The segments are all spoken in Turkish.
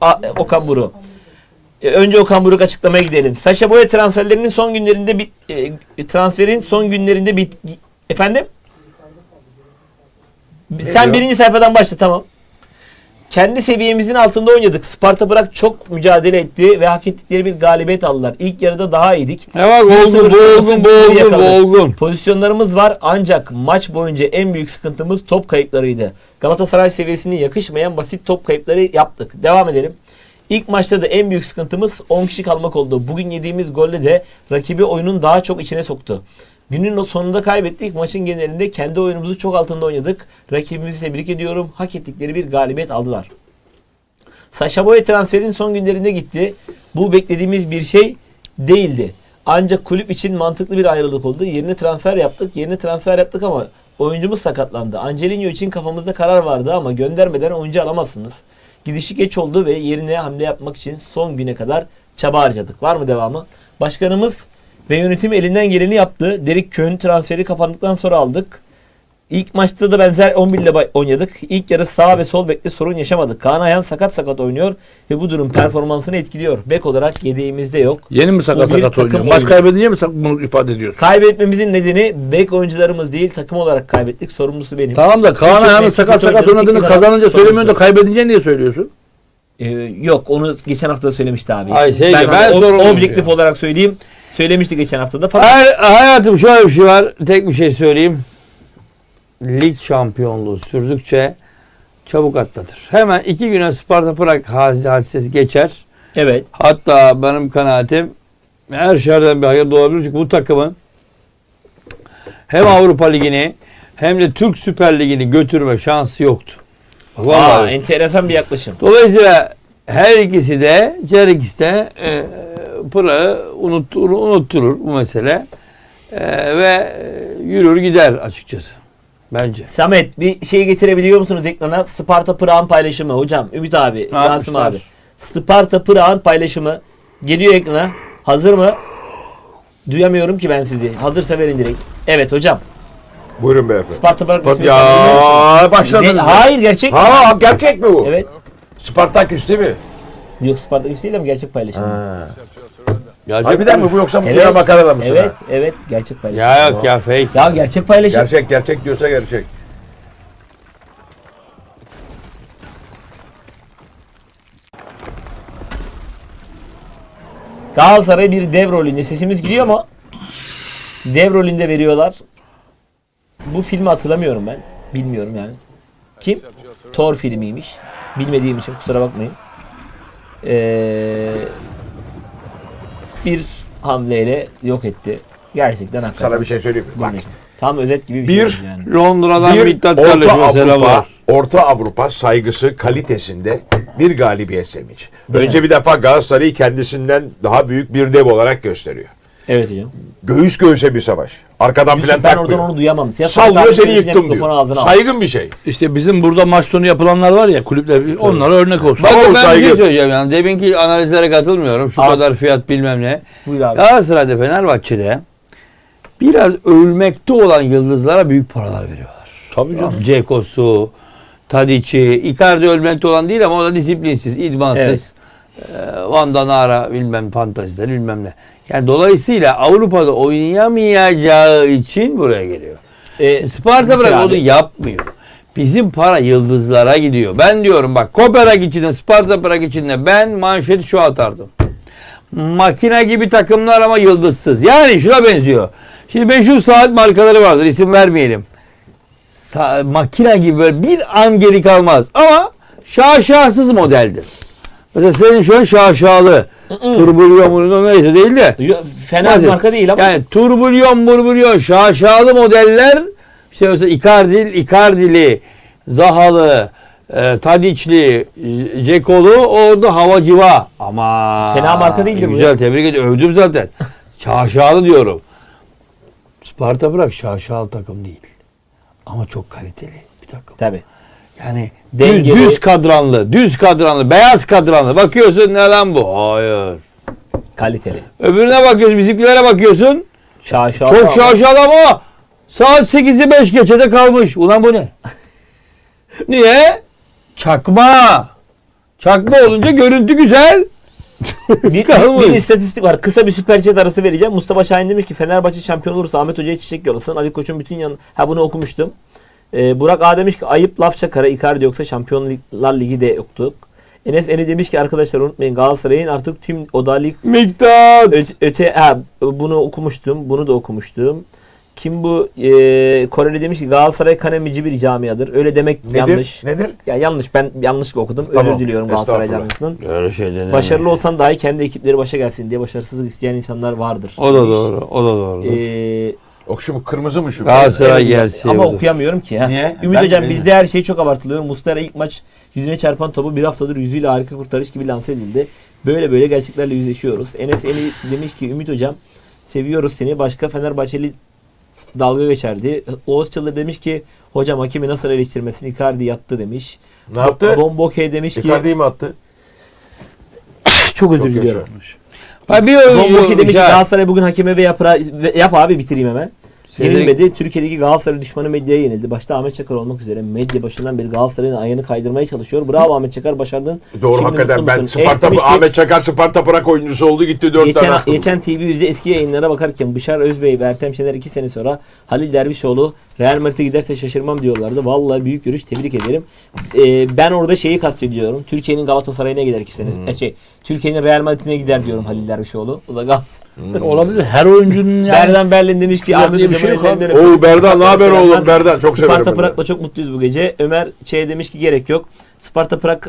A- Okan Buruk. E, Önce Okan Buruk açıklamaya gidelim. Saşa Boya transferlerinin son günlerinde bit e, transferin son günlerinde bit efendim? Sen birinci sayfadan başla tamam. Kendi seviyemizin altında oynadık. Sparta bırak çok mücadele etti ve hak ettikleri bir galibiyet aldılar. İlk yarıda daha iyiydik. Ne var? 1-0 Olgun, boğulgun, yakaladık. boğulgun. Pozisyonlarımız var ancak maç boyunca en büyük sıkıntımız top kayıplarıydı. Galatasaray seviyesine yakışmayan basit top kayıpları yaptık. Devam edelim. İlk maçta da en büyük sıkıntımız 10 kişi kalmak oldu. Bugün yediğimiz golle de rakibi oyunun daha çok içine soktu. Günün sonunda kaybettik. Maçın genelinde kendi oyunumuzu çok altında oynadık. Rakibimizi tebrik ediyorum. Hak ettikleri bir galibiyet aldılar. Saşa Boya transferin son günlerinde gitti. Bu beklediğimiz bir şey değildi. Ancak kulüp için mantıklı bir ayrılık oldu. Yerine transfer yaptık. Yerine transfer yaptık ama oyuncumuz sakatlandı. Angelino için kafamızda karar vardı ama göndermeden oyuncu alamazsınız. Gidişi geç oldu ve yerine hamle yapmak için son güne kadar çaba harcadık. Var mı devamı? Başkanımız ve yönetim elinden geleni yaptı. Derik Kön transferi kapandıktan sonra aldık. İlk maçta da benzer 11 ile bay- oynadık. İlk yarı sağ ve sol bekte sorun yaşamadık. Kaan Ayhan sakat sakat oynuyor ve bu durum performansını etkiliyor. Bek olarak yedeğimizde yok. Yeni mi sakat sakat oynuyor? Maç oyunu. kaybedince mi bunu ifade ediyorsun? Kaybetmemizin nedeni bek oyuncularımız değil takım olarak kaybettik. Sorumlusu benim. Tamam da Kaan Ayhan'ın sakat sakat oynadığını kazanınca söylemiyorsun da kaybedince niye söylüyorsun? Ee, yok onu geçen hafta da söylemişti abi. Ay şey, ben hani ob- sorumluyum objektif ya. olarak söyleyeyim. Söylemişti geçen hafta da. Fakat Her, hayatım şöyle bir şey var. Tek bir şey söyleyeyim. Lig şampiyonluğu sürdükçe çabuk atlatır. Hemen iki güne Sparta Prag hadise- hadisesi geçer. evet. Hatta benim kanaatim her şeyden bir hayır doğabilir. Çünkü bu takımın hem Avrupa Ligi'ni hem de Türk Süper Ligi'ni götürme şansı yoktu. Bak Aa, vallahi. enteresan bir yaklaşım. Dolayısıyla her ikisi de, her ikisi de e, Pıra'yı unutturur, unutturur bu mesele. E, ve e, yürür gider açıkçası. Bence. Samet bir şey getirebiliyor musunuz ekrana? Sparta Prag'ın paylaşımı hocam. Ümit abi, Rasim abi. Sparta Prag'ın paylaşımı geliyor ekrana. Hazır mı? Duyamıyorum ki ben sizi. Hazırsa verin direkt. Evet hocam. Buyurun beyefendi. Sparta resmi tanımlıyor musunuz? ya başladınız. Ne- ya. hayır gerçek. Ha gerçek mi bu? Evet. Spartaküs değil mi? Yok Spartaküs değil ama gerçek paylaşım. Ha. Gerçek Harbiden mi bu yoksa bu Evet. yine makarada mısın? Evet, ha? evet gerçek paylaşım. Ya yok ya fake. Ya gerçek paylaşım. Gerçek gerçek diyorsa gerçek. Galatasaray bir dev rolünde. Sesimiz gidiyor mu? Dev rolünde veriyorlar. Bu filmi hatırlamıyorum ben. Bilmiyorum yani. Kim? Thor filmiymiş. Bilmediğim için kusura bakmayın. Ee, bir hamleyle yok etti. Gerçekten hakikaten. Sana bir şey söyleyeyim mi? Bak. Tam özet gibi bir, Bir- şey yani. Londra'dan Bir Mithat Orta Avrupa, var. Orta Avrupa saygısı kalitesinde bir galibiyet sevinci. Önce bir defa Galatasaray'ı kendisinden daha büyük bir dev olarak gösteriyor. Evet hocam. Göğüs göğüse bir savaş. Arkadan filan ben oradan takmıyor. onu duyamam. Siyah Sallıyor seni yıktım diyor. Saygın bir şey. İşte bizim burada maç sonu yapılanlar var ya kulüpler onlara örnek olsun. Bakın o ben bir saygı- şey söyleyeceğim yani. Deminki analizlere katılmıyorum. Şu Abi. kadar fiyat bilmem ne. Buyur abi. Galatasaray'da Fenerbahçe'de biraz ölmekte olan yıldızlara büyük paralar veriyorlar. Tabii canım. Ceko'su, Tadic'i, Icardi ölmekte olan değil ama o da disiplinsiz, idmansız. Evet. Ee, Van Danara bilmem fantaziler bilmem ne. Yani dolayısıyla Avrupa'da oynayamayacağı için buraya geliyor. Ee, Sparta bırak abi. onu yapmıyor. Bizim para yıldızlara gidiyor. Ben diyorum bak Koperak içinde, Sparta Prag içinde ben manşeti şu atardım. Makine gibi takımlar ama yıldızsız. Yani şuna benziyor. Şimdi meşhur saat markaları vardır isim vermeyelim. Sa- makine gibi böyle bir an geri kalmaz. Ama şaşasız modeldir. Mesela senin şu an şaşalı. Turbulyon bunun neyse değil de. Yo- Fena bir marka değil ama. Yani turbulyon murbulyon şaşalı modeller işte mesela Icardi, Icardili, Zahalı, e, Tadiçli, Cekolu orada hava civa. Ama Fena marka değildi bu Güzel tebrik ediyorum. Övdüm zaten. şaşalı diyorum. Sparta bırak şaşalı takım değil. Ama çok kaliteli bir takım. Tabii. Yani düz, Dengeli. düz kadranlı, düz kadranlı, beyaz kadranlı. Bakıyorsun ne lan bu? Hayır. Kaliteli. Öbürüne bakıyorsun, bizimkilere bakıyorsun. Şaşalı. Çok şaşalı ama saat 8'i 5 geçede kalmış. Ulan bu ne? Niye? Çakma. Çakma olunca görüntü güzel. Bir, Kalmış. bir istatistik var. Kısa bir süper chat arası vereceğim. Mustafa Şahin demiş ki Fenerbahçe şampiyon olursa Ahmet Hoca'ya çiçek yollasın. Ali Koç'un bütün yan... Ha bunu okumuştum. Ee, Burak A demiş ki ayıp laf çakara Icardi yoksa Şampiyonlar Ligi de yoktuk. Enes Eni demiş ki arkadaşlar unutmayın Galatasaray'ın artık tüm oda lig Miktat. Öte, öte ha, bunu okumuştum. Bunu da okumuştum. Kim bu? Ee, Koreli demiş ki Galatasaray kanemici bir camiadır. Öyle demek Nedir? yanlış. Nedir? Ya yanlış. Ben yanlış okudum. Tamam, Özür diliyorum Galatasaray estağfurullah. camiasının. Öyle şey denir. Başarılı olsan dahi kendi ekipleri başa gelsin diye başarısızlık isteyen insanlar vardır. O da demiş. doğru. O da doğru. Ee, O şu kırmızı mı şu? Galatasaray evet, gelse ama olur. okuyamıyorum ki. Ha. Niye? Ümit Ben- Hocam ben- bizde her şey çok abartılıyor. Mustera ilk maç yüzüne çarpan topu bir haftadır yüzüyle harika kurtarış gibi lanse edildi. Böyle böyle gerçeklerle yüzleşiyoruz. Enes Eli demiş ki Ümit Hocam seviyoruz seni. Başka Fenerbahçeli dalga geçerdi. Oğuz Çıldır demiş ki hocam hakemi nasıl eleştirmesin Icardi yattı demiş. Ne yaptı? Bomboke demiş ki Icardi'yi mi attı? çok özür Çok diliyorum. Ha bir demiş ki. Galatasaray bugün hakeme ve ve- yap abi bitireyim hemen. Senin- Yenilmedi. Türkiye'deki Galatasaray düşmanı medyaya yenildi. Başta Ahmet Çakar olmak üzere medya başından beri Galatasaray'ın ayağını kaydırmaya çalışıyor. Bravo Ahmet Çakar başardın. Doğru Şimdi hakikaten ben? Sparta ki, Ahmet Çakar Sparta Prag oyuncusu oldu gitti 4 tane Geçen, attı. geçen TV yüzde eski yayınlara bakarken Bışar Özbey ve Ertem Şener 2 sene sonra Halil Dervişoğlu Real Madrid'e giderse şaşırmam diyorlardı. Vallahi büyük görüş tebrik ederim. Ee, ben orada şeyi kastediyorum. Türkiye'nin Galatasaray'ına gider 2 sene. Hmm. E, şey, Türkiye'nin Real Madrid'ine gider diyorum Halil Dervişoğlu. O da Galatasaray. Olabilir. Her oyuncunun yani. Berdan Berlin demiş ki Ahmet Hocam'ın şey Oo. Berdan ne haber oğlum Berdan çok severim. Sparta. Prag'la çok mutluyuz bu gece. Ömer Ç demiş ki gerek yok. Sparta Prag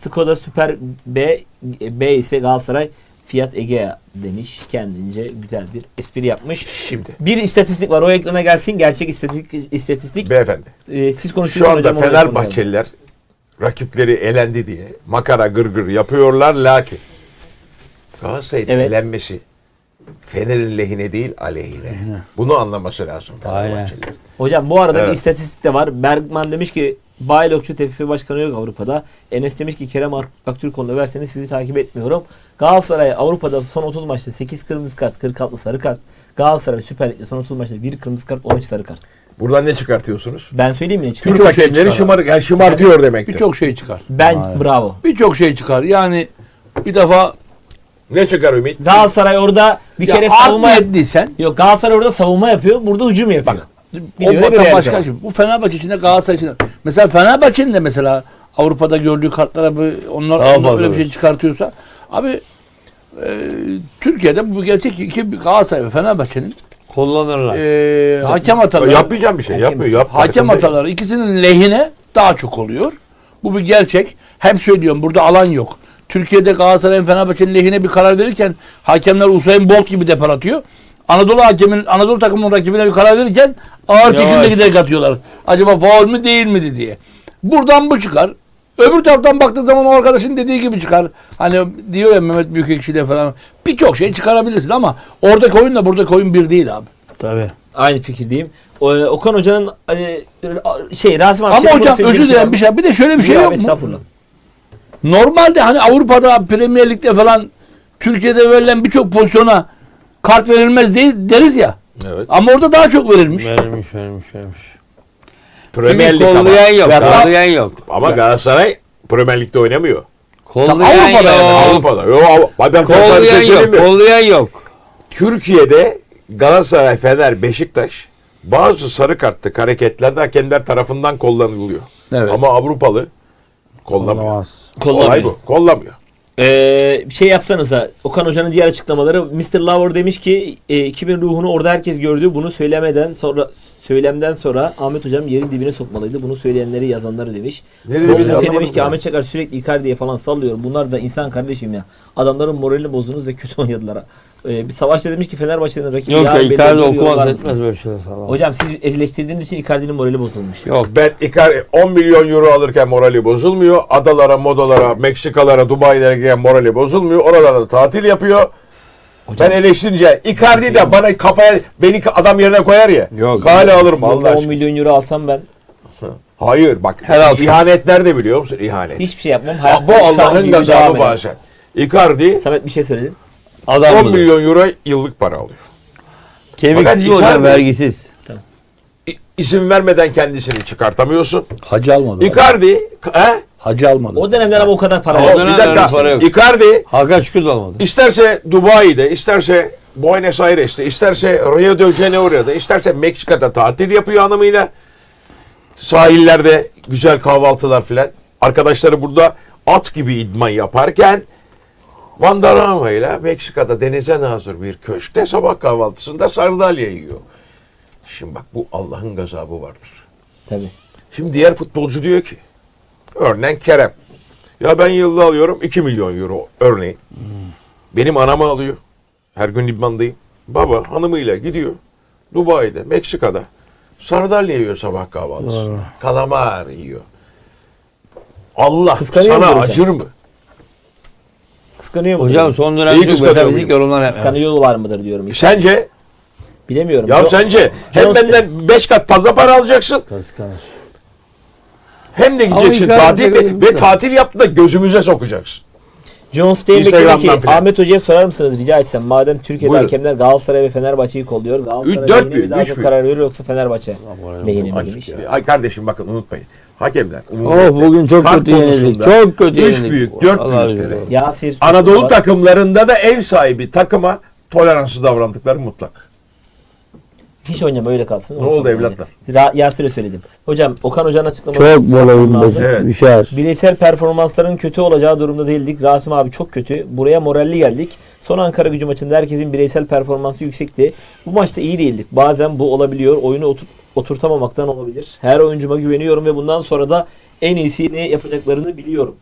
Skoda Süper B B ise Galatasaray Fiat Egea demiş. Kendince güzel bir espri yapmış. Şimdi Bir istatistik var. O ekrana gelsin. Gerçek istatistik. istatistik. beyefendi Ee, siz konuşun. şu anda hocam Fenerbahçeliler rakipleri elendi diye makara gırgır yapıyorlar lakin Galatasaray'ın Evet. elenmesi Fener'in lehine değil aleyhine. Bunu anlaması lazım Aynen. Fenerbahçeliler. Hocam bu arada bir Evet. istatistik de var. Bergman demiş ki Baylokçu TFF Başkanı yok Avrupa'da. Enes demiş ki Kerem Ak- Aktürkoğlu'na verseniz sizi takip etmiyorum. Galatasaray Avrupa'da son 30 maçta 8 kırmızı kart, 46 sarı kart. Galatasaray Süper Lig'de son 30 maçta 1 kırmızı kart, 13 sarı kart. Buradan ne çıkartıyorsunuz? Ben söyleyeyim mi ne çıkar? Türk Birçok şey hakemleri çıkar. şımar, yani şımartıyor demektir. Birçok şey çıkar. Ben Aynen. bravo. Birçok şey çıkar. Yani bir defa Ne çıkar Ümit? Galatasaray orada bir ya kere art savunma niyetliysen Yok Galatasaray orada savunma yapıyor. Burada hücum yapıyor. Bak, o baka real başka şey. Bu Fenerbahçe içinde Galatasaray içinde. Mesela Fenerbahçe'nin de mesela Avrupa'da gördüğü kartlara bu- onlar, Daha onlar fazla öyle bir şey çıkartıyorsa abi e, Türkiye'de bu gerçek iki Galatasaray ve Fenerbahçe'nin Kullanırlar. e, hakem hataları Yapmayacağım bir şey. Hakem- Yapmıyor. Yap, hakem hataları ikisinin lehine daha çok oluyor. Bu bir gerçek. Hep söylüyorum burada alan yok. Türkiye'de Galatasaray'ın Fenerbahçe'nin lehine bir karar verirken hakemler Usain Bolt gibi depar atıyor. Anadolu hakemin Anadolu takımının rakibine bir karar verirken ağır çekimle giderek atıyorlar. Acaba faul mü değil miydi diye. Buradan bu çıkar. Öbür taraftan baktığın zaman o arkadaşın dediği gibi çıkar. Hani diyor ya Mehmet Büyükekşi'de falan. Birçok şey çıkarabilirsin ama oradaki oyunla buradaki oyun bir değil abi. Tabii. Aynı fikirdeyim. O, Okan Hoca'nın hani, şey Rasim abi Ama senin hocam özür söyleyeceğin dilerim bir şey. Bir de şöyle bir şey yok abi, mu? Normalde hani Avrupa'da Premier Lig'de falan Türkiye'de verilen birçok pozisyona kart verilmez değil deriz ya. Evet. Ama orada daha çok verilmiş. Vermiş vermiş vermiş. Premier Lig ama. kollayan yok. Ya da- Kollayan yok. Ama Galatasaray Premier Lig'de oynamıyor. Kollayan Avrupa'da yani, yok. Avrupa'da. Yo, Av- ben sana Kollayan söyleyeyim yok. mi? Kollayan yok. Türkiye'de Galatasaray, Fener, Beşiktaş bazı sarı kartlık hareketlerde hakemler tarafından kullanılıyor. Evet. Ama Avrupalı kollamıyor. Olmaz. Olay Kollamıyor. bu. Kollamıyor. Ee, bir şey yapsanıza. Okan Hoca'nın diğer açıklamaları. Mr. Lauer demiş ki e, 2000 ruhunu orada herkes gördü. Bunu söylemeden sonra söylemden sonra Ahmet Hocam yerin dibine sokmalıydı. Bunu söyleyenleri yazanları demiş. Ne dedi bilmiyorum, demiş anlamadım ki. Ahmet Çakar sürekli Icardi'ye falan sallıyor. Bunlar da insan kardeşim ya. Adamların moralini bozdunuz ve kötü oynadılar. Ee, bir savaşta demiş ki Fenerbahçe'nin rakibi Yok ya Icardi okumaz etmez böyle şeyler falan. Hocam siz eleştirdiğiniz için Icardi'nin morali bozulmuş. Yok. Ben Icardi 10 milyon euro alırken morali bozulmuyor. Adalara, modalara, Meksikalara, Dubai'lere giden morali bozulmuyor. Oralarda tatil yapıyor. Ben eleştirince Icardi de bana kafaya beni adam yerine koyar ya. Yok. Kale alırım Allah 10 aşkına. milyon euro alsam ben Hayır bak Helal. ihanet nerede biliyor musun? İhanet. hiçbir şey yapmam. Ha, Hayat bu Allah'ın gazabı bazen. Icardi Samet bir şey söyledin. 10 Adam mı? milyon euro yıllık para alıyor. Kemiksiz Fakat hocam Icardi- vergisiz. İ- İsim vermeden kendisini çıkartamıyorsun. Hacı almadı. Icardi he? Hacı almadı. O dönemler ama o kadar para O yok. Dönem bir öyle para dakika. yok. Icardi Hakan Şükür de almadı. isterse Dubai'de, isterse Buenos Aires'te, isterse Rio de Janeiro'da, isterse Meksika'da tatil yapıyor hanımıyla. Sahillerde güzel kahvaltılar filan. Arkadaşları burada at gibi idman yaparken Vandarama ile Meksika'da denize nazır bir köşkte sabah kahvaltısında sardalya yiyor. Şimdi bak bu Allah'ın gazabı vardır. Tabii. Şimdi diğer futbolcu diyor ki örneğin Kerem. Ya ben yılda alıyorum 2 milyon euro örneğin. Benim anamı alıyor. Her gün idmandayım. Baba hanımıyla gidiyor. Dubai'de, Meksika'da. Sardalya yiyor sabah kahvaltısı. Kalamar yiyor. Allah Kıskanıyor sana hocam? acır mı? Kıskanıyor mu? Hocam son dönemde çok metafizik yorumlar yapıyor. Kıskanıyorlar mıdır diyorum. işte. Sence? Bilemiyorum. Ya Yok. sence hem benden 5 kat fazla para alacaksın Kıskanır. Hem de gideceksin Ama tatil ve, ve tatil yaptı da gözümüze sokacaksın. John Steinbeck dedi Instagram'dan ki filan. Ahmet Hoca'ya sorar mısınız rica etsem madem Türkiye'de Buyurun. hakemler Galatasaray ve Fenerbahçe'yi kolluyor. Galatasaray Üç- dört lehine büyük, mi daha üç çok büyük. karar veriyor yoksa Fenerbahçe lehine mi demiş. ay kardeşim bakın unutmayın. Hakemler. Oh bugün çok Kart kötü yenildik. Çok kötü üç yenildik. büyük, dört Allah büyükleri. razı olsun. Yasir. Anadolu Var. takımlarında da ev sahibi takıma toleranssız davrandıkları mutlak. Hiç oynama öyle kalsın. Ne oldu evlatlar? Ra- Yasir'e söyledim. Hocam Okan Hoca'nın açıklaması. Çok moralim bozuk. Evet. Bireysel performansların kötü olacağı durumda değildik. Rasim abi çok kötü. Buraya moralli geldik. Son Ankara gücü maçında herkesin bireysel performansı yüksekti. Bu maçta iyi değildik. Bazen bu olabiliyor. Oyunu otur- oturtamamaktan olabilir. Her oyuncuma güveniyorum ve bundan sonra da en iyisini yapacaklarını biliyorum.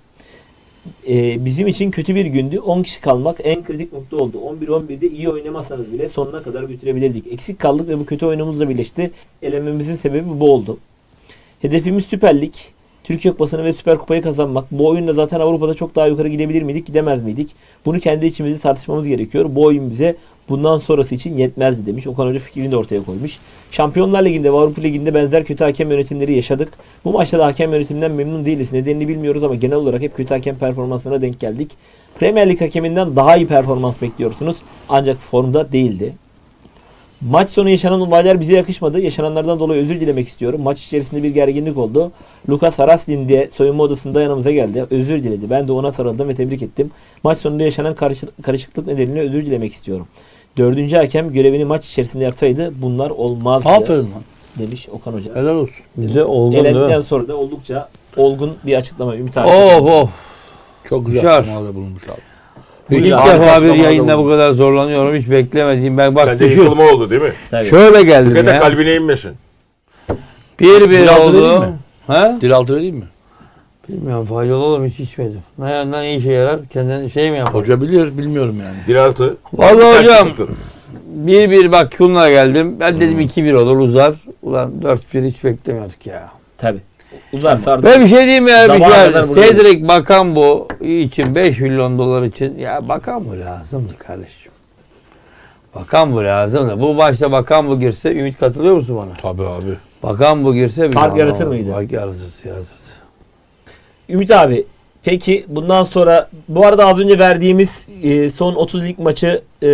Ee, bizim için kötü bir gündü. 10 kişi kalmak en kritik nokta oldu. 11-11'de iyi oynamasanız bile sonuna kadar götürebilirdik. Eksik kaldık ve bu kötü oyunumuzla birleşti. Elememizin sebebi bu oldu. Hedefimiz Süper Lig. Türkiye Kupası'nı ve Süper Kupayı kazanmak. Bu oyunla zaten Avrupa'da çok daha yukarı gidebilir miydik, gidemez miydik? Bunu kendi içimizde tartışmamız gerekiyor. Bu oyun bize bundan sonrası için yetmezdi demiş. Okan Hoca fikrini de ortaya koymuş. Şampiyonlar Ligi'nde ve Avrupa Ligi'nde benzer kötü hakem yönetimleri yaşadık. Bu maçta da hakem yönetiminden memnun değiliz. Nedenini bilmiyoruz ama genel olarak hep kötü hakem performanslarına denk geldik. Premier Lig hakeminden daha iyi performans bekliyorsunuz. Ancak formda değildi. Maç sonu yaşanan olaylar bize yakışmadı. Yaşananlardan dolayı özür dilemek istiyorum. Maç içerisinde bir gerginlik oldu. Lucas Haraslin diye soyunma odasında yanımıza geldi. Özür diledi. Ben de ona sarıldım ve tebrik ettim. Maç sonunda yaşanan karışık- karışıklık nedeniyle özür dilemek istiyorum. Dördüncü hakem görevini maç içerisinde yapsaydı bunlar olmazdı Aferin lan. demiş Okan Hoca. Helal olsun. Bize olgun Elendikten sonra da oldukça olgun bir açıklama. Ümit abi. Of of. Çok güzel Şar. bulunmuş abi. İlk defa bir yayında bu kadar zorlanıyorum. Hiç beklemediğim. Ben bak Sende düşün. yıkılma oldu değil mi? Tabii. Şöyle geldim et ya. kalbine inmesin. Bir bir Dil altı vereyim oldu. mi? Ha? Dil altı vereyim mi? Bilmiyorum faydalı olur mu hiç içmedim. Ne, ne işe yarar? Kendine şey mi yapar? Hoca bilir, bilmiyorum yani. Dilaltı. Vallahi hocam bir bir bak şunla geldim. Ben dedim 2-1 olur uzar. Ulan 4-1 hiç beklemiyorduk ya. Tabii. Uzar sardı. Ve bir şey diyeyim mi ya Sabaha Michel? kadar buradayız. Cedric Bakan bu için 5 milyon dolar için ya Bakan bu lazımdı kardeşim. Bakan bu lazımdı. Bu başta Bakan bu girse Ümit katılıyor musun bana? Tabii abi. Bakan bu girse bir Fark yaratır mıydı? Fark yaratır, yaratır. Ümit abi peki bundan sonra bu arada az önce verdiğimiz e, son 30 lig maçı e,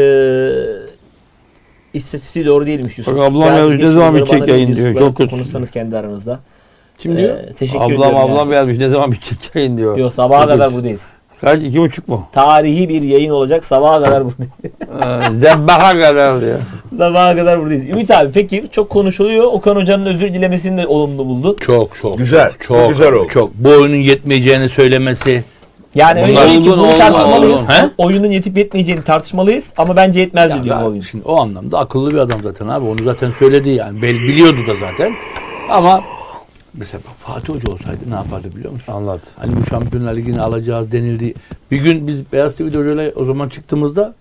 istatistiği doğru değilmiş Yusuf. Bak ablam yazmış, ne zaman bitecek yayın diyor, çok kötü. Konuşsanız kendi aranızda. Kim diyor? Ee, teşekkür Ablam ediyorum. ablam yazmış ne zaman bitecek yayın diyor. Yok sabaha Çok kadar kötü. buradayız. Kaç iki buçuk mu? Tarihi bir yayın olacak sabaha kadar buradayız. Zebbaha kadar diyor. sabaha kadar buradayız. Ümit abi peki çok konuşuluyor. Okan Hoca'nın özür dilemesini de olumlu buldun. Çok çok. Güzel, Çok, güzel oldu. Çok. Bu oyunun yetmeyeceğini söylemesi. Yani Bunlar öncelikle olgun, bunu olgun, tartışmalıyız. olgun. He? Oyunun yetip yetmeyeceğini tartışmalıyız ama bence yetmez Ya diyor oyun. şimdi o anlamda akıllı bir adam zaten abi. Onu zaten söyledi yani. Biliyordu da zaten. Ama mesela Fatih Hoca olsaydı ne yapardı biliyor musun? Anlat. Hani bu Şampiyonlar Ligi'ni alacağız denildi. Bir gün biz Beyaz TV'de hocayla o zaman çıktığımızda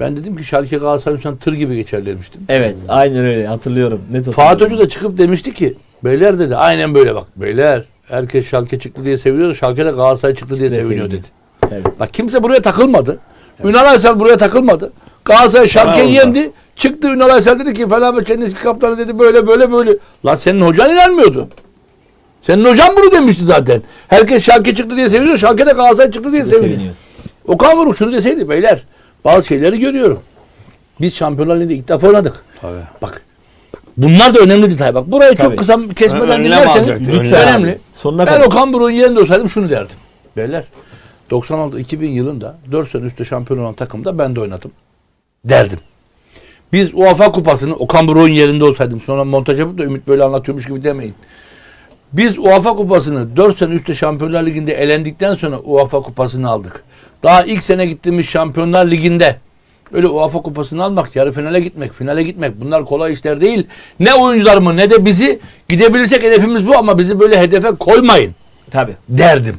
ben dedim ki Schalke Galatasaray tır gibi geçer demiştim. Evet aynen öyle hatırlıyorum. Net Fatih hatırlıyorum. Hoca da çıkıp demişti ki beyler dedi aynen böyle bak beyler herkes Schalke çıktı diye seviniyor Schalke de Galatasaray çıktı diye Çıktı diye seviniyor dedi. Evet. Bak kimse buraya takılmadı. Ünal Aysel buraya takılmadı. Galatasaray Bravo. yendi. Çıktı Ünal Aysel dedi ki Fenerbahçe'nin eski kaptanı dedi böyle böyle böyle. Lan senin hocan inanmıyordu. Senin hocan bunu demişti zaten. Herkes Schalke çıktı diye seviniyor. Schalke de Galatasaray çıktı diye seviniyor. Seviniyor. Okan Buruk şunu deseydi beyler bazı şeyleri görüyorum. Biz Şampiyonlar Ligi'nde ilk defa oynadık. Tabii. Bak bunlar da önemli detay. Bak burayı Tabii. çok kısa kesmeden Önlem dinlerseniz alacaktı, lütfen önemli. Sonuna Ben kadar. Okan Buruk'un yerinde olsaydım şunu derdim. Beyler 96-2000 yılında 4 sene üstte şampiyon olan takımda ben de oynadım. Derdim. Biz UEFA kupasını Okan Buruk'un yerinde olsaydım sonra montaj yapıp da Ümit böyle anlatıyormuş gibi demeyin. Biz UEFA kupasını 4 sene üstte Şampiyonlar Ligi'nde elendikten sonra UEFA kupasını aldık. Daha ilk sene gittiğimiz Şampiyonlar Ligi'nde öyle UEFA kupasını almak, yarı finale gitmek, finale gitmek bunlar kolay işler değil. Ne oyuncularımı ne de bizi gidebilirsek hedefimiz bu ama bizi böyle hedefe koymayın Tabii. derdim.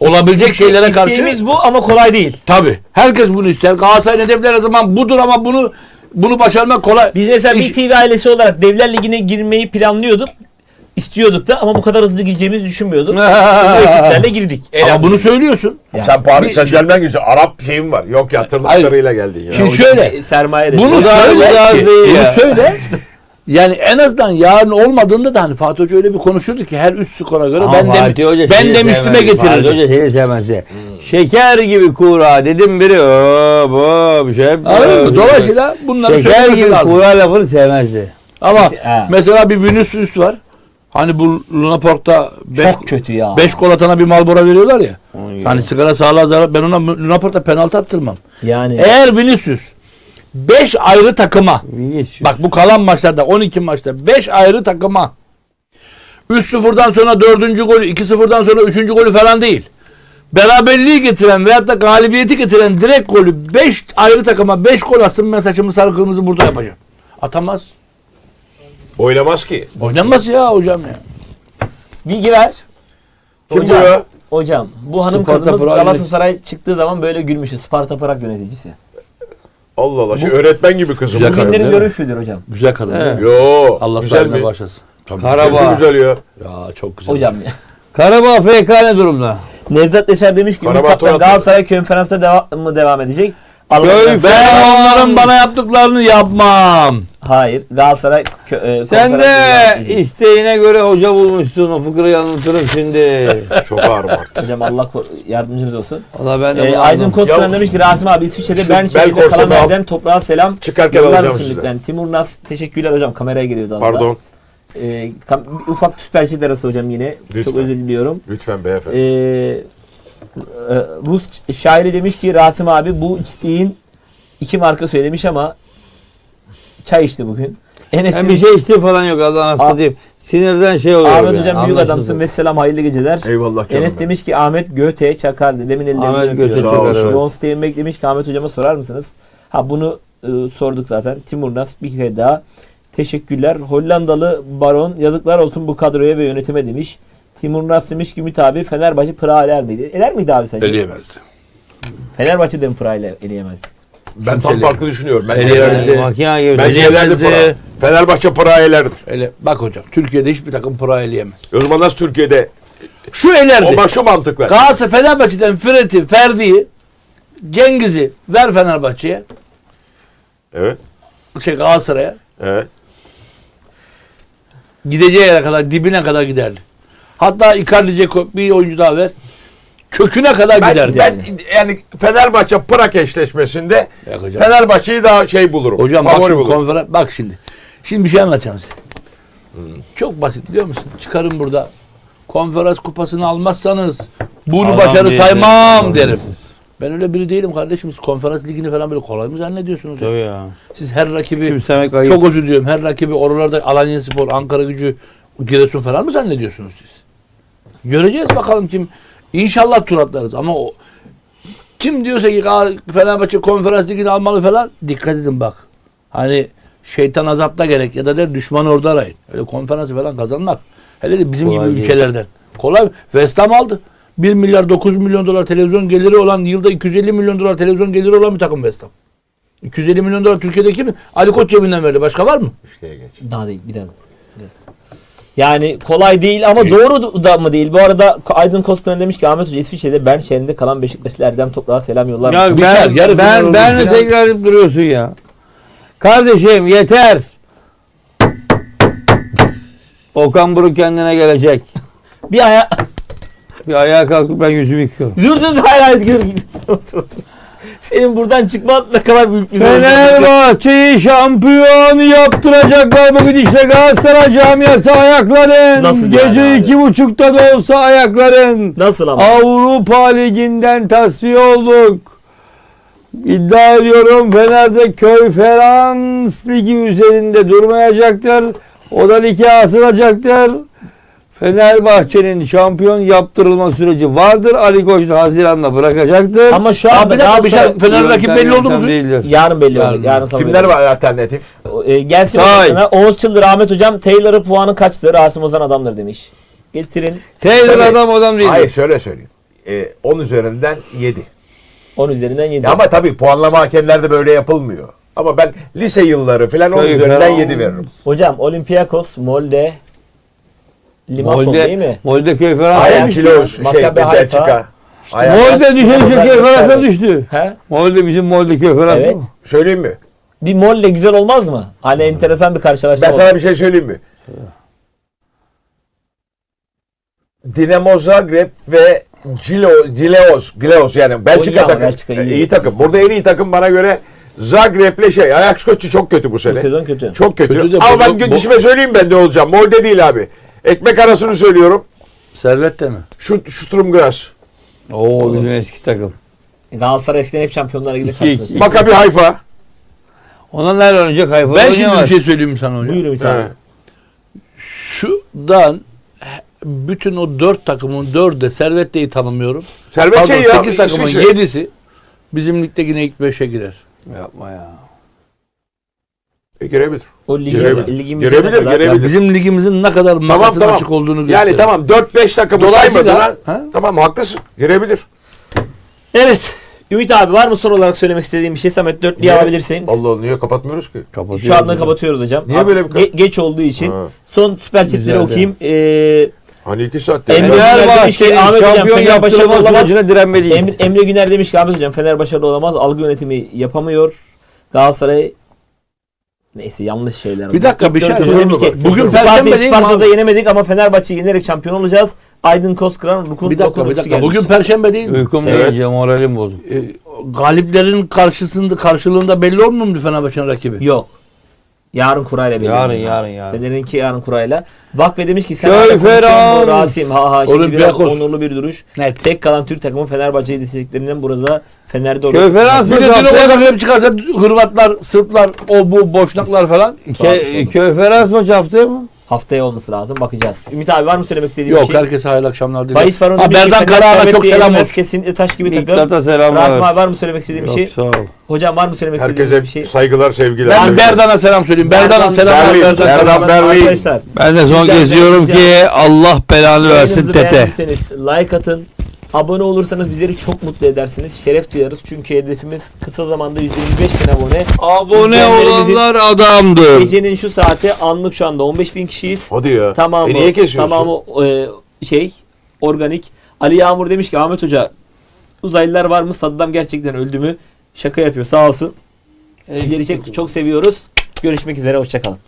Olabilecek şeylere karşı İsteğimiz bu ama kolay değil. tabi. Herkes bunu ister. Galatasaray'ın hedefleri her zaman budur ama bunu bunu başarmak kolay. Biz mesela bir TV ailesi olarak Devler Ligi'ne girmeyi planlıyorduk. İstiyorduk da ama bu kadar hızlı gireceğimizi düşünmüyorduk. O ekiplerle girdik. ama bunu söylüyorsun. Sen Paris Saint Germain gibi Arap şeyin var. Yok ya tırnaklarıyla geldin ya. Şimdi şöyle, sermaye de Bunu söyle. bu Bunu söyle. Yani en azından yarın olmadığında da hani Fatih Hoca öyle bir konuşurdu ki her üst skora göre Ama ben de Fatih Hoca ben de Müslüme sevmez. Fatih getirirdim. Hoca şeyi sevmezdi. Şeker gibi kura dedim biri hop hop şey Anladın mı? Dolayısıyla bunları Şeker gibi lazım. kura lafını sevmezdi. Ama Ha. mesela bir Vinicius var. Hani bu Luna Park'ta beş, Çok kötü ya. 5 gol atana bir Malbora veriyorlar ya. Onu Hani sigara sağlığa zarar. Ben ona Luna Park'ta penaltı attırmam. Yani Eğer Vinicius 5 ayrı takıma Vinicius. bak bu kalan maçlarda 12 maçta 5 ayrı takıma 3-0'dan sonra 4. golü 2-0'dan sonra 3. golü falan değil. Beraberliği getiren veyahut da galibiyeti getiren direkt golü 5 ayrı takıma 5 gol atsın ben saçımı sarı kırmızı burada yapacağım. Atamaz. Oynamaz ki. Oynamaz ya hocam ya. bilgi ver. Kim hocam, bu ya? hocam bu hanım Sparta kızımız Prag Galatasaray çıktığı zaman böyle gülmüştü. Sparta Prag yöneticisi. Allah Allah. Şey, öğretmen gibi kızım. Güzel. Bugünleri değil mi? hocam? Güzel kadın. Değil mi? Yo. Allah güzel sahibine mi? başlasın. Tabii. Karabağ. Sesi güzel ya. Ya çok güzel. Hocam Karabağ FK ne durumda? Nevzat Yaşar demiş ki Ümit Karabağ Kaptan Galatasaray konferansta devam mı devam edecek? Ben onların bana yaptıklarını yapmam. Hayır. Galatasaray kö- e, Sen konferans de isteğine göre hoca bulmuşsun. O fıkrayı anlatırım şimdi. Çok ağır var. Hocam Allah ko- yardımcınız olsun. Valla ben de Ee, bunu Aydın anladım. Koskoran Ya- demiş ki Rasim abi İsviçre'de Şu ben bel şehirde kalan al. yerden toprağa selam. Çıkarken Yollar alacağım mısın sizden. lütfen? Timur Nas teşekkürler hocam kameraya geliyordu az daha. Pardon. Ee, kam- bir ufak süper şey arası hocam yine. Lütfen. Çok özür diliyorum. Lütfen beyefendi. Ee, e, Rus şairi demiş ki Rasim abi bu içtiğin iki marka söylemiş ama çay içti bugün. Enes Ben bir şey içtiğim falan yok Allah'ını satayım. Sinirden şey oluyor. Ahmet yani, hocam büyük anlaşıldı. adamsın ve selam hayırlı geceler. Eyvallah canım. Enes benim. demiş ki Ahmet Göte çakardı. Demin ellerinden Ahmet. Göte çakar. John Steinbeck demiş ki Ahmet hocama sorar mısınız? Ha bunu e, sorduk zaten. Timur Nas bir kere daha. Teşekkürler. Hollandalı Baron yazıklar olsun bu kadroya ve yönetime demiş. Timur demiş ki Ümit abi Fenerbahçe Pırağı eler miydi? Eler miydi abi sence? Eleyemezdi. Fenerbahçe de mi Pırağı ele- eleyemezdi? Ben tam farklı düşünüyorum. Ben Eleyemezdi. elerdi. Makina gibi. Ben Eleyemezdi. elerdi para. Fenerbahçe para elerdi. Ele, bak hocam Türkiye'de hiçbir takım pıra eleyemez. O zaman nasıl Türkiye'de? Şu O elerdi. başı mantıklı. Galatasaray Fenerbahçe'den Fred'i, Ferdi'yi, Cengiz'i ver Fenerbahçe'ye. Evet. Şey Galatasaray'a. Evet. Gideceği yere kadar, dibine kadar giderdi. Hatta Icardi Ceko bir oyuncu daha ver. Köküne kadar Ben, giderdi. ben yani. yani Fenerbahçe Prag eşleşmesinde Yok hocam. Fenerbahçe'yi daha şey bulurum. Hocam bak favori şimdi bulurum. konferans bak şimdi. Şimdi bir şey anlatacağım size. Çok basit biliyor musun? Çıkarın burada. Konferans kupasını almazsanız bunu Adam başarı değil, saymam adam derim. Ben öyle biri değilim kardeşim. Siz konferans ligini falan böyle kolay mı zannediyorsunuz? Tabii ya. Siz her rakibi Küçümsemek ayıp. çok özür diliyorum. Her rakibi oralarda Alanya Spor, Ankara Gücü, Giresun falan mı zannediyorsunuz siz? Göreceğiz bakalım kim. İnşallah tur atlarız ama o kim diyorsa ki "Aa, Fenerbahçe konferans ligini almalı falan dikkat edin bak. Hani şeytan azapta gerek ya da der düşman orada arayın. Öyle konferansı falan kazanmak. Hele de bizim Kolay gibi değil. ülkelerden. Kolay? West Ham aldı. 1 milyar 9 milyon dolar televizyon geliri olan yılda 250 milyon dolar televizyon geliri olan bir takım West Ham. 250 milyon dolar Türkiye'deki mi? Ali Koç cebinden verdi. Başka var mı? Daha değil biraz. Yani kolay değil ama doğru da mı değil? Bu arada Aydın Koskoran demiş ki Ahmet Hoca İsviçre'de Bern şehrinde kalan Beşiktaşlı Erdem Toprağa selam yollar Ya ben, ben, ben final. tekrar edip duruyorsun ya. Kardeşim yeter. Okan Buruk kendine gelecek. Bir aya... Bir ayağa kalkıp ben yüzümü yıkıyorum. Dur dur hayır hayır. Senin buradan çıkman ne kadar büyük bir zor. Fenerbahçe'yi şampiyon yaptıracaklar bugün işte Galatasaray camiası ayakların. Nasıl Gece yani abi? iki buçukta da olsa ayakların. Nasıl ama? Avrupa Ligi'nden tasfiye olduk. İddia ediyorum Fener'de Konferans Ligi üzerinde durmayacaktır. O da lige asılacaktır. Fenerbahçe'nin şampiyon yaptırılma süreci vardır. Ali Koç da Haziran'da bırakacaktır. Ama şu Abi anda bir dakika bir şey Fener rakip belli oldu mu? Değildir. yarın belli Yarın. olacak. Yarın Kimler belli var alternatif? E, gelsin sana. Oğuz Çıldır Ahmet Hocam Taylor'ı puanı kaçtı? Rasim Ozan adamdır demiş. Getirin. Taylor Tabii. adam adam değil. Hayır şöyle söyleyeyim. Ee, 10 üzerinden 7. 10 üzerinden 7. Ama tabii puanlama hakemlerde böyle yapılmıyor. Ama ben lise yılları falan 10 Tabii, üzerinden falan. 7 veririm. Hocam Olympiakos, Molde, Limassol değil mi? Molde Konferans. Ajax, Ayak kiloş, şey, Maccabi Haifa. Belçika. Ayak. Molde düşen şu Molde Konferans'a gösterdi. düştü. He? Molde bizim Molde Konferansı. Evet. Söyleyeyim mi? Bir Molde güzel olmaz mı? Hani enteresan bir karşılaşma Ben olur. sana bir şey söyleyeyim mi? Dinamo Zagreb ve Gilo, Gileos, Gileos yani Belçika ama takım. Belçika iyi. iyi. takım. Burada en iyi takım bana göre Zagreb'le şey. Ajax koçu çok kötü bu Bu sene. sezon kötü. Çok kötü. Kötü de Ama bu- ben bu- dişime söyleyeyim ben ne olacağım. Molde değil abi. Ekmek arasını söylüyorum. Servet de mi? Şu Sturmgras. Oo bizim eski takım. Galatasaray eskiden hep şampiyonlar gibi İki, karşılaşıyor. iki. Maccabi Haifa. Ona nereden oynayacak Hayfa? Ben şimdi bir şey söyleyeyim sana hocam. Buyurun bir tane. Evet. Şuradan bütün o dört takımın dördü de Servet Bey'i tanımıyorum. Servet Pardon şey ya. 8 takımın İsviçre. 7'si bizim ligde yine ilk 5'e girer. Yapma ya. E, girebilir. O ligi, Girebilir. ligimizde Girebilir, ne kadar- girebilir. Ya bizim ligimizin ne kadar Tamam makasın tamam. açık olduğunu gösteriyor. Yani tamam 4-5 takımı Dolayısıyla- saymadın lan. Ha? Tamam haklısın. Girebilir. Evet. Ümit abi var mı soru olarak söylemek istediğin bir şey? Samet dörtlüğü Niye? alabilirsin. Allah Allah niye kapatmıyoruz ki? Kapatıyor. Şu anda kapatıyoruz hocam. Niye Abi, böyle bir ge- geç olduğu için. Ha. Son süper chatleri okuyayım. Ee, Hani 2 saat Emre- yani. demiş ki, Ahmet Hocam, şampiyon Fener başarılı yaptırma olamaz. Emre, Emre Güner demiş ki Ahmet Hocam Fener başarılı olamaz. Algı yönetimi yapamıyor. Galatasaray Neyse yanlış şeyler. Bir dakika, bir şey söyleyeyim? Bugün Perşembe değil Sparta'da yenemedik ama Fenerbahçe'yi yenerek şampiyon olacağız. Aydın Koskıran Rukun Bir dakika bir dakika. Bugün Perşembe değil mi? Uykum Evet. deyince moralim bozuk. E, galiplerin karşısında karşılığında belli olmuyor mu Fenerbahçe'nin rakibi? Yok. Yarın kurayla belirleyeceğim. Yarın, yarın, yarın. Fener'inki yarın kurayla. Vakfe demiş ki sen Köy hala konuşuyorsun Ferans. bu Rasim ha ha şimdi biraz Olympiakos. onurlu bir duruş. Net. Tek kalan Türk takımı Fenerbahçe'yi desteklerinden burada Fener'de olur. Konferans Bir de Dinamo haftaya? Zagreb çıkarsa Hırvatlar, Sırplar, o bu boşnaklar falan. Ke- Konferans maçı haftaya mı? Haftaya olması lazım. Bakacağız. Ümit abi var mı söylemek istediğin Yok bir şey? herkese hayırlı akşamlar dilerim. Bahis Baron Ha, demiş ki Berdan Fener Karahan'a çok selam yenilmez, olsun. Kesinlikle taş gibi takım. İktat'a selam Rasim var. abi var mı söylemek istediğin bir Yok şey? sağ ol. Hocam var mı söylemek istediğiniz Herkese bir şey? saygılar, sevgiler. Ben. Berdan'a selam söyleyeyim. Berdan'a selam Berlin, Berdan. Berdan Berlin. Arkadaşlar Ben de son güzel. ki Allah belanı versin Yayınımızı tete. beğendiyseniz like atın. Abone olursanız bizleri çok mutlu edersiniz. Şeref duyarız. Çünkü hedefimiz kısa zamanda 125 bin abone. Abone olanlar adamdır. Gecenin şu saati anlık şu anda 15 bin kişiyiz. Hadi ya. Tamamı, E niye kesiyorsun? tamamı e, şey organik. Ali Yağmur demiş ki Ahmet Hoca uzaylılar var mı? Saddam gerçekten öldü mü? Şaka yapıyor sağ olsun. Sizleri çok, çok seviyoruz. Görüşmek üzere hoşçakalın.